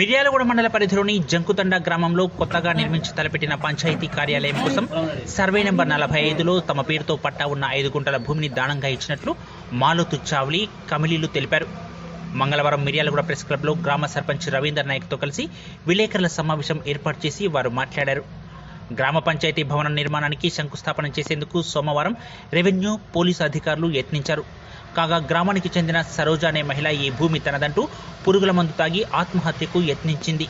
మిర్యాలగూడ మండల పరిధిలోని జంకుతండ గ్రామంలో కొత్తగా నిర్మించి తలపెట్టిన పంచాయతీ కార్యాలయం కోసం సర్వే నెంబర్ నలభై ఐదులో తమ పేరుతో పట్టా ఉన్న ఐదు గుంటల భూమిని దానంగా ఇచ్చినట్లు మాలోతు చావ్లి కమిలీలు తెలిపారు. మంగళవారం మిర్యాలగూడ ప్రెస్ క్లబ్లో గ్రామ సర్పంచ్ రవీందర్ నాయక్తో కలిసి విలేకరుల సమావేశం ఏర్పాటు చేసి వారు మాట్లాడారు. గ్రామ పంచాయతీ భవనం నిర్మాణానికి శంకుస్థాపన చేసేందుకు సోమవారం రెవెన్యూ పోలీసు అధికారులు యత్నించారు. కాగా గ్రామానికి చెందిన సరోజ అనే మహిళ ఈ భూమి తనదంటూ పురుగుల మందు తాగి ఆత్మహత్యకు యత్నించింది.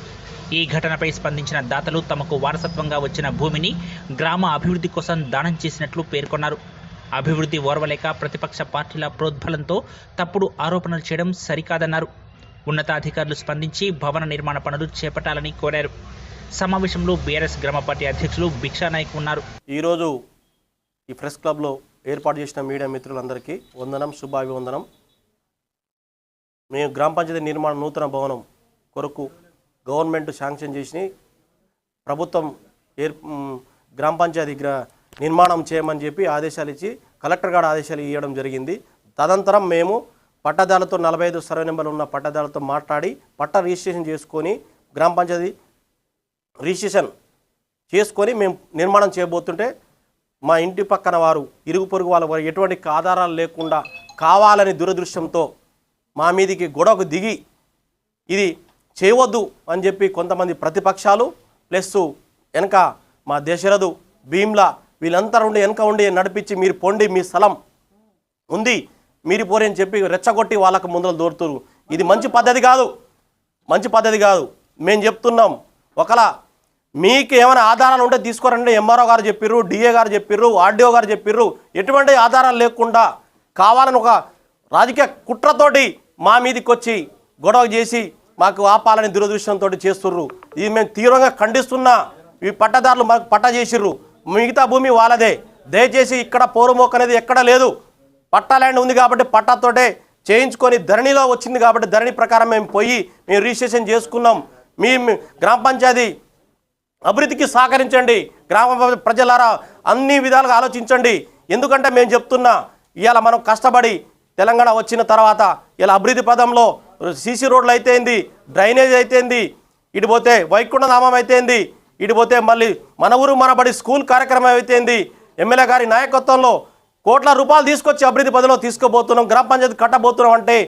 ఈ ఘటనపై స్పందించిన దాతలు తమకు వారసత్వంగా వచ్చిన భూమిని గ్రామ అభివృద్ధి కోసం దానం చేసినట్లు పేర్కొన్నారు. అభివృద్ధి ఓర్వలేక ప్రతిపక్ష పార్టీల ప్రోద్బలంతో తప్పుడు ఆరోపణలు చేయడం సరికాదన్నారు. ఉన్నతాధికారులు స్పందించి భవన నిర్మాణ పనులు చేపట్టాలని కోరారు. సమావేశంలో బీఆర్ఎస్ గ్రామ పార్టీ అధ్యక్షులు భిక్షానాయక్ ఉన్నారు. ఈరోజు ఈ ప్రెస్ క్లబ్లో ఏర్పాటు చేసిన మీడియా మిత్రులందరికీ వందనం శుభాభివందనం. మేము గ్రామ పంచాయతీ నిర్మాణ నూతన భవనం కొరకు గవర్నమెంట్ శాంక్షన్ చేసి ప్రభుత్వం ఏర్ గ్రామ పంచాయతీ గ్రా నిర్మాణం చేయమని చెప్పి ఆదేశాలు ఇచ్చి కలెక్టర్ గారు ఆదేశాలు ఇవ్వడం జరిగింది. తదనంతరం మేము పట్టదారులతో నలభై ఐదు సర్వే నెంబర్లు ఉన్న పట్టదారులతో మాట్లాడి పట్ట రిజిస్ట్రేషన్ చేసుకొని గ్రామ పంచాయతీ రిజిస్ట్రేషన్ చేసుకొని మేము నిర్మాణం చేయబోతుంటే మా ఇంటి పక్కన వారు ఇరుగు పొరుగు వాళ్ళ వారు ఎటువంటి ఆధారాలు లేకుండా కావాలని దురదృష్టంతో మా మీదికి గొడవకు దిగి ఇది చేయవద్దు అని చెప్పి కొంతమంది ప్రతిపక్షాలు ప్లస్ వెనక మా దేశరథు భీమ్లా వీళ్ళంతా ఉండి వెనక ఉండి నడిపించి మీరు పొండి మీ స్థలం ఉంది మీరు పోరే అని చెప్పి రెచ్చగొట్టి వాళ్ళకు ముందర దూరుతురు ఇది మంచి పద్ధతి కాదు. మంచి పద్ధతి కాదు. మేము చెప్తున్నాం ఒకలా మీకు ఏమైనా ఆధారాలు ఉంటే తీసుకోరండి. ఎంఆర్ఓ గారు చెప్పిర్రు డిఏ గారు చెప్పిర్రు ఆర్డీఓ గారు చెప్పిర్రు. ఎటువంటి ఆధారాలు లేకుండా కావాలని ఒక రాజకీయ కుట్రతోటి మా మీదకి వచ్చి గొడవ చేసి మాకు ఆపాలని దురదృష్టంతో చేస్తుర్రు. ఇది మేము తీవ్రంగా ఖండిస్తున్నా ఈ పట్టదారులు మాకు పట్ట చేసిర్రు. మిగతా భూమి వాళ్ళదే. దయచేసి ఇక్కడ పోరుమోక్ అనేది ఎక్కడ లేదు. పట్టా ల్యాండ్ ఉంది కాబట్టి పట్టాతోటే చేయించుకొని ధరణిలో వచ్చింది కాబట్టి ధరణి ప్రకారం మేము పోయి మేము రిజిస్ట్రేషన్ చేసుకున్నాం. మీ మీ గ్రామ పంచాయతీ అభివృద్ధికి సహకరించండి. గ్రామ ప్రజలారా అన్ని విధాలుగా ఆలోచించండి. ఎందుకంటే మేము చెప్తున్నా ఇవాళ మనం కష్టపడి తెలంగాణ వచ్చిన తర్వాత ఇలా అభివృద్ధి పదంలో సీసీ రోడ్లు అయితేంది డ్రైనేజ్ అయితేంది ఇటు పోతే వైకుంఠధామం అయితేంది ఇటు పోతే మళ్ళీ మన ఊరు మనబడి స్కూల్ కార్యక్రమం అయితేంది ఎమ్మెల్యే గారి నాయకత్వంలో కోట్ల రూపాయలు తీసుకొచ్చి అభివృద్ధి పదంలో తీసుకోబోతున్నాం గ్రామ పంచాయతీ కట్టబోతున్నాం అంటే